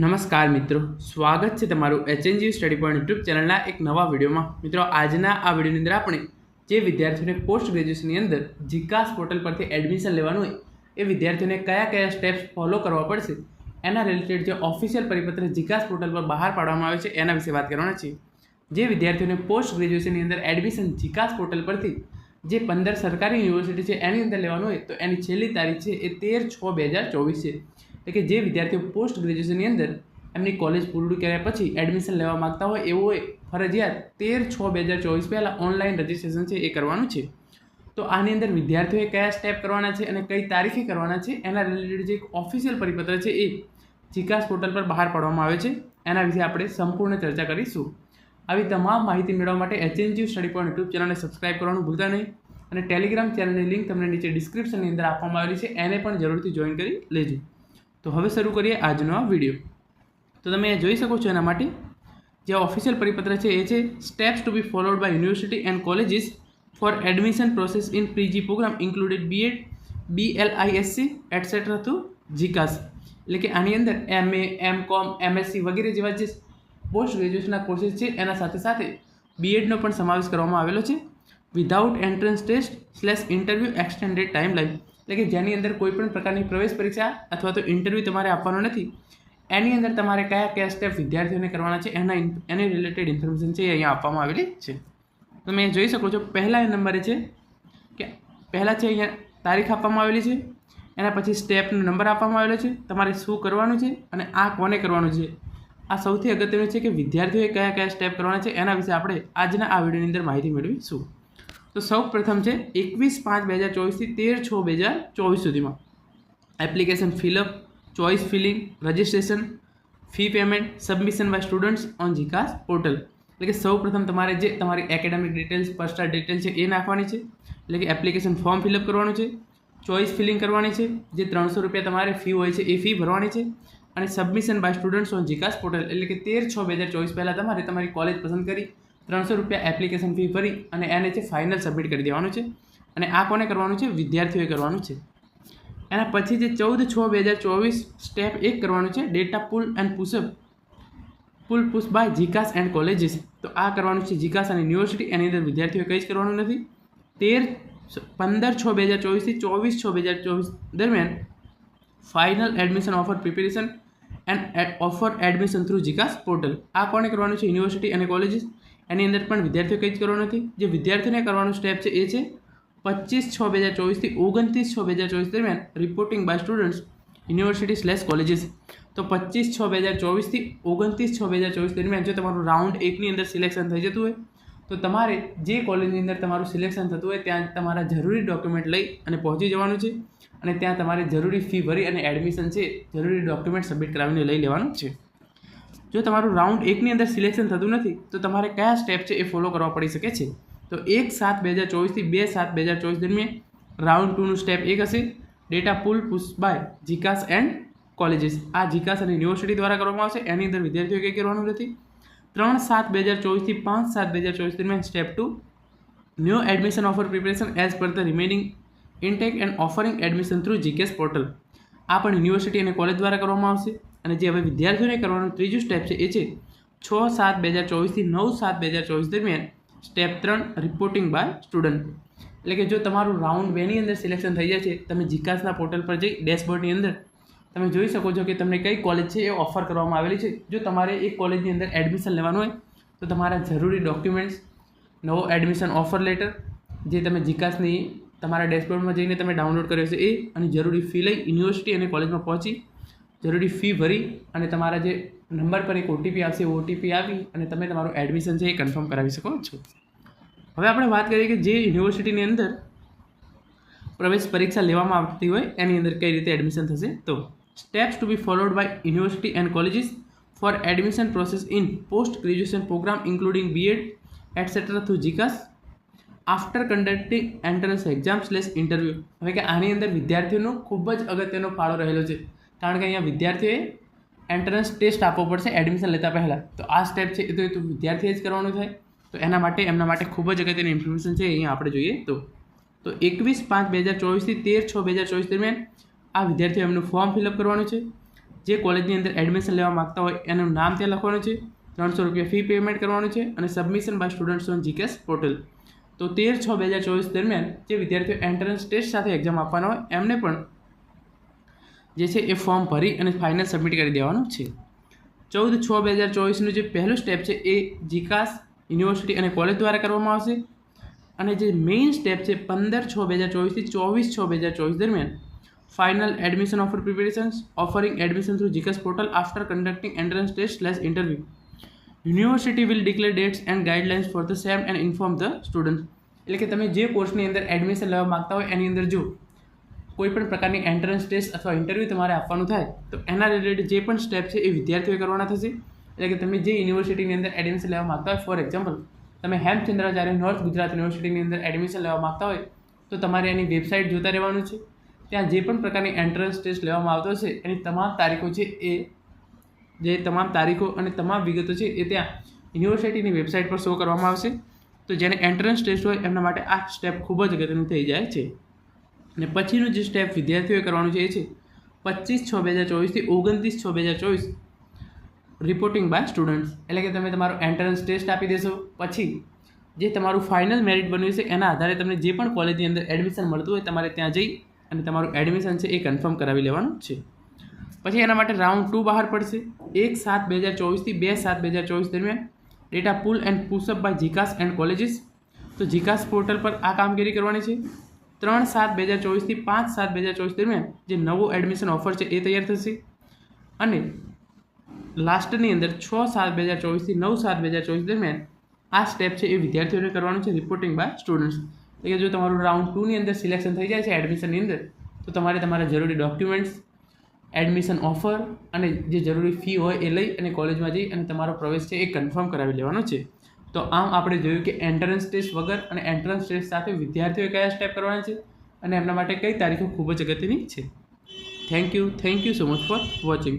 નમસ્કાર મિત્રો. સ્વાગત છે તમારું એચએનજી સ્ટડી પોઈન્ટ યુટ્યુબ ચેનલના એક નવા વિડીયોમાં. મિત્રો, આજના આ વિડીયોની અંદર આપણે જે વિદ્યાર્થીઓને પોસ્ટ ગ્રેજ્યુએશનની અંદર જીકાસ પોર્ટલ પરથી એડમિશન લેવાનું હોય, એ વિદ્યાર્થીઓને કયા કયા સ્ટેપ્સ ફોલો કરવા પડશે, એના રિલેટેડ જે ઓફિશિયલ પરિપત્ર જીકાસ પોર્ટલ પર બહાર પાડવામાં આવે છે, એના વિશે વાત કરવાના છીએ. જે વિદ્યાર્થીઓને પોસ્ટ ગ્રેજ્યુએશનની અંદર એડમિશન જીકાસ પોર્ટલ પરથી જે પંદર સરકારી યુનિવર્સિટી છે, એની અંદર લેવાનું હોય, તો એની છેલ્લી તારીખ છે એ તેર છ બે હજાર ચોવીસ છે. એટલે કે જે વિદ્યાર્થીઓ પોસ્ટ ગ્રેજ્યુએશનની અંદર એમની કોલેજ પૂરું કર્યા પછી એડમિશન લેવા માગતા હોય એવો ફરજિયાત તેર છ બે હજાર ચોવીસ પહેલાં ઓનલાઈન રજિસ્ટ્રેશન છે એ કરવાનું છે. તો આની અંદર વિદ્યાર્થીઓએ કયા સ્ટેપ કરવાના છે અને કઈ તારીખે કરવાના છે એના રિલેટેડ જે એક ઓફિશિયલ પરિપત્ર છે એ જીકાસ પોર્ટલ પર બહાર પાડવામાં આવે છે. એના વિશે આપણે સંપૂર્ણ ચર્ચા કરીશું. આવી તમામ માહિતી મેળવવા માટે એચએનજી સ્ટડી પોઈન્ટ યુટ્યુબ ચેનલને સબસ્ક્રાઇબ કરવાનું ભૂલતા નહીં અને ટેલિગ્રામ ચેનલની લિંક તમને નીચે ડિસ્ક્રિપ્શનની અંદર આપવામાં આવેલી છે. એને પણ જરૂરથી જોઈન કરી લેજો. તો હવે શરૂ કરીએ આજનો આ વીડિયો. તો તમે જોઈ શકો છો એના માટે, જે ઓફિશિયલ પરિપત્ર છે એ છે steps to be followed by university and colleges for admission process in PG program included B Ed B L I Sc etcetera to જીકાસ એટલે કે આની અંદર એમ એ એમ કોમ એમએસસી વગેરે જેવા જે પોસ્ટ ગ્રેજ્યુએશનના કોર્સીસ છે, એના સાથે સાથે બીએડનો પણ સમાવેશ કરવામાં આવેલો છે without entrance test slash interview extended timeline એટલે કે જેની અંદર કોઈ પણ પ્રકારની પ્રવેશ પરીક્ષા અથવા તો ઇન્ટરવ્યૂ તમારે આપવાનો નથી, એની અંદર તમારે કયા કયા સ્ટેપ વિદ્યાર્થીઓને કરવાના છે, એના એને રિલેટેડ ઇન્ફોર્મેશન છે એ અહીંયા આપવામાં આવેલી છે. તમે જોઈ શકો છો, પહેલા નંબરે છે કે પહેલાં છે અહીંયા તારીખ આપવામાં આવેલી છે, એના પછી સ્ટેપનો નંબર આપવામાં આવેલો છે, તમારે શું કરવાનું છે અને આ કોને કરવાનું છે. આ સૌથી અગત્યનું છે કે વિદ્યાર્થીઓએ કયા કયા સ્ટેપ કરવાના છે, એના વિશે આપણે આજના આ વિડીયોની અંદર માહિતી મેળવીશું. તો સૌ પ્રથમ છે, એકવીસ પાંચ બે હજાર ચોવીસથી તેર છ બે હજાર ચોવીસ સુધીમાં. Application fill up choice filling registration fee payment submission by students on જીકાસ portal એટલે કે સૌ પ્રથમ તમારે જે તમારી એકેડેમિક ડિટેલ્સ પર્સનલ ડિટેલ છે એ નાખવાની છે. એટલે કે એપ્લિકેશન ફોર્મ ફિલઅપ કરવાનું છે. ચોઇસ ફિલિંગ કરવાની છે, જે ત્રણસો રૂપિયા તમારે ફી હોય છે એ ફી ભરવાની છે. અને સબમિશન બાય સ્ટુડન્ટ્સ ઓન જીકાસ પોર્ટલ એટલે કે તેર છ બે હજાર ચોવીસ પહેલાં તમારે તમારી કોલેજ પસંદ કરી. ત્રણસો રૂપિયા એપ્લિકેશન ફી ભરી અને એને છે ફાઇનલ સબમિટ કરી દેવાનું છે. અને આ કોને કરવાનું છે? વિદ્યાર્થીઓએ કરવાનું છે. એના પછી જે ચૌદ છ બે હજાર ચોવીસ સ્ટેપ એક કરવાનું છે data pull and push up pull push by જીકાસ and colleges તો આ કરવાનું છે જીકાસ અને યુનિવર્સિટી એની અંદર વિદ્યાર્થીઓએ કંઈ જ કરવાનું નથી. તેર પંદર છ બે હજાર ચોવીસથી ચોવીસ છ બે હજાર ચોવીસ દરમિયાન final admission offer preparation and offer admission through જીકાસ portal આ કોને કરવાનું છે? યુનિવર્સિટી અને કોલેજીસ એની અંદર પણ વિદ્યાર્થીઓ કંઈ જ કરવાનું નથી. જે વિદ્યાર્થીઓને કરવાનું સ્ટેપ છે એ છે પચીસ છ બે હજાર ચોવીસથી ઓગણત્રીસ છ બે હજાર ચોવીસ દરમિયાન reporting by students university slash colleges તો પચીસ છ બે હજાર ચોવીસથી ઓગણત્રીસ છ બે હજાર ચોવીસ દરમિયાન જો તમારું રાઉન્ડ એકની અંદર સિલેક્શન થઈ જતું હોય, તો તમારે જે કોલેજની અંદર તમારું સિલેક્શન થતું હોય, ત્યાં તમારા જરૂરી ડોક્યુમેન્ટ લઈ અને પહોંચી જવાનું છે. અને ત્યાં તમારે જરૂરી ફી ભરી અને એડમિશન છે, જરૂરી ડોક્યુમેન્ટ સબમિટ કરાવીને લઈ લેવાનું છે. જો તમારું રાઉન્ડ એકની અંદર સિલેક્શન થતું નથી, તો તમારે કયા સ્ટેપ છે એ ફોલો કરવા પડી શકે છે? તો એક સાત બે હજાર ચોવીસથી બે સાત બે હજાર ચોવીસ દરમિયાન રાઉન્ડ ટુનું સ્ટેપ એક હશે. ડેટા પુલ પુશ બાય જીકાસ એન્ડ કોલેજીસ આ જીકાસ અને યુનિવર્સિટી દ્વારા કરવામાં આવશે. એની અંદર વિદ્યાર્થીઓ કંઈ કરવાનું નથી ત્રણ સાત બે હજાર ચોવીસથી પાંચ સાત બે હજાર ચોવીસ દરમિયાન step two new admission offer preparation as per the remaining intake and offering admission through જીકેસ portal આ પણ યુનિવર્સિટી અને કોલેજ દ્વારા કરવામાં આવશે. અને જે હવે વિદ્યાર્થીઓને કરવાનું ત્રીજું સ્ટેપ છે એ છે છ સાત બે હજાર ચોવીસથી નવ સાત બે હજાર ચોવીસ દરમિયાન સ્ટેપ ત્રણ રિપોર્ટિંગ બાય સ્ટુડન્ટ એટલે કે જો તમારું રાઉન્ડ બેની અંદર સિલેક્શન થઈ જાય છે, તમે જીકાસના પોર્ટલ પર જઈ ડેશબોર્ડની અંદર તમે જોઈ શકો છો કે તમને કઈ કોલેજ છે એ ઓફર કરવામાં આવેલી છે. જો તમારે એ કોલેજની અંદર એડમિશન લેવાનું હોય, તો તમારા જરૂરી ડોક્યુમેન્ટ્સ નવો એડમિશન ઓફર લેટર જે તમે જીકાસની તમારા ડેશબોર્ડમાં જઈને તમે ડાઉનલોડ કર્યો છે એ, અને જરૂરી ફી લઈ યુનિવર્સિટી અને કોલેજમાં પહોંચી જરૂરી ફી ભરી અને તમારા જે નંબર પર એક ઓટીપી આવશે ઓટીપી આવી અને તમે તમારું એડમિશન છે એ કન્ફર્મ કરાવી શકો છો. હવે આપણે વાત કરીએ કે જે યુનિવર્સિટીની અંદર પ્રવેશ પરીક્ષા લેવામાં આવતી હોય, એની અંદર કઈ રીતે એડમિશન થશે? તો steps to be followed by university and colleges for admission process in post graduation program including BEd etcetera through જીકાસ after conducting entrance exam less interview હવે કે આની અંદર વિદ્યાર્થીઓનો ખૂબ જ અગત્યનો ફાળો રહેલો છે. કારણ કે અહીંયા વિદ્યાર્થીઓએ એન્ટ્રન્સ ટેસ્ટ આપવો પડશે એડમિશન લેતા પહેલાં. તો આ સ્ટેપ છે એ તો એ તો વિદ્યાર્થીએ જ કરવાનું થાય. તો એના માટે, એમના માટે ખૂબ જ અગત્યની ઇન્ફોર્મેશન છે અહીંયા આપણે જોઈએ તો. તો એકવીસ પાંચ બે હજાર ચોવીસથી તેર છ બે હજાર ચોવીસ દરમિયાન આ વિદ્યાર્થીઓ એમનું ફોર્મ ફિલઅપ કરવાનું છે. જે કોલેજની અંદર એડમિશન લેવા માગતા હોય એનું નામ ત્યાં લખવાનું છે. ત્રણસો રૂપિયા ફી પેમેન્ટ કરવાનું છે અને સબમિશન બાય સ્ટુડન્ટ્સ ઓન જીકેસ પોર્ટલ તો તેર છ બે હજાર ચોવીસ દરમિયાન જે વિદ્યાર્થીઓ એન્ટ્રન્સ ટેસ્ટ સાથે એક્ઝામ આપવાના હોય, એમને પણ જે છે એ ફોર્મ ભરી અને ફાઇનલ સબમિટ કરી દેવાનું છે. ચૌદ છ બે હજાર ચોવીસનું જે પહેલું સ્ટેપ છે એ જીકાસ યુનિવર્સિટી અને કોલેજ દ્વારા કરવામાં આવશે. અને જે મેઇન સ્ટેપ છે પંદર છ બે હજાર ચોવીસથી ચોવીસ છ બે હજાર ચોવીસ દરમિયાન final admission offer preparations offering admission through જીકસ portal after conducting entrance test slash interview university will declare dates and guidelines for the same and inform the student એટલે કે તમે જે કોર્સની અંદર એડમિશન લેવા માગતા હોય એની અંદર જો કોઈ પણ પ્રકારની એન્ટ્રન્સ ટેસ્ટ અથવા ઇન્ટરવ્યૂ તમારે આપવાનું થાય, તો એના રિલેટેડ જે પણ સ્ટેપ છે એ વિદ્યાર્થીઓએ કરવાના થશે. એટલે કે તમે જે યુનિવર્સિટીની અંદર એડમિશન લેવા માગતા હોય ફોર એક્ઝામ્પલ તમે હેમચંદ્રાચાર્ય નોર્થ ગુજરાત યુનિવર્સિટીની અંદર એડમિશન લેવા માગતા હોય, તો તમારે એની વેબસાઇટ જોતા રહેવાનું છે. ત્યાં જે પણ પ્રકારની એન્ટ્રન્સ ટેસ્ટ લેવામાં આવતો છે એની તમામ તારીખો છે એ, જે તમામ તારીખો અને તમામ વિગતો છે એ ત્યાં યુનિવર્સિટીની વેબસાઇટ પર શો કરવામાં આવશે. તો જેને એન્ટ્રન્સ ટેસ્ટ હોય, એમના માટે આ સ્ટેપ ખૂબ જ અગત્યનું થઈ જાય છે. અને પછીનું જે સ્ટેપ વિદ્યાર્થીઓએ કરવાનું છે એ છે પચીસ છ બે હજાર ચોવીસથી ઓગણત્રીસ છ બે હજાર ચોવીસ રિપોર્ટિંગ બાય સ્ટુડન્ટ્સ એટલે કે તમે તમારો એન્ટ્રન્સ ટેસ્ટ આપી દેશો. પછી જે તમારું ફાઇનલ મેરિટ બન્યું છે, એના આધારે તમને જે પણ કોલેજની અંદર એડમિશન મળતું હોય તમારે ત્યાં જઈ અને તમારું એડમિશન છે એ કન્ફર્મ કરાવી લેવાનું છે. પછી એના માટે રાઉન્ડ ટુ બહાર પડશે. એક સાત બે હજાર ચોવીસથી બે સાત બે હજાર ચોવીસ દરમિયાન data pull and push up by જીકાસ and colleges તો જીકાસ પોર્ટલ પર આ કામગીરી કરવાની છે. ત્રણ સાત બે હજાર ચોવીસથી પાંચ સાત બે હજાર ચોવીસ દરમિયાન જે નવો એડમિશન ઓફર છે એ તૈયાર થશે. અને લાસ્ટની અંદર છ સાત બે હજાર ચોવીસથી નવ સાત બે હજાર ચોવીસ દરમિયાન આ સ્ટેપ છે એ વિદ્યાર્થીઓને કરવાનું છે રિપોર્ટિંગ બાય સ્ટુડન્ટ્સ એટલે કે જો તમારું રાઉન્ડ ટુની અંદર સિલેક્શન થઈ જાય છે એડમિશનની અંદર, તો તમારે તમારા જરૂરી ડોક્યુમેન્ટ્સ એડમિશન ઓફર અને જે જરૂરી ફી હોય એ લઈ અને કોલેજમાં જઈ અને તમારો પ્રવેશ છે એ કન્ફર્મ કરાવી લેવાનો છે. તો આમ આપણે જોયું કે એન્ટ્રન્સ ટેસ્ટ વગર અને એન્ટ્રન્સ ટેસ્ટ સાથે વિદ્યાર્થીઓએ કયા સ્ટેપ કરવાના છે અને એમના માટે કઈ તારીખો ખૂબ જ અગત્યની છે. Thank you thank you so much for watching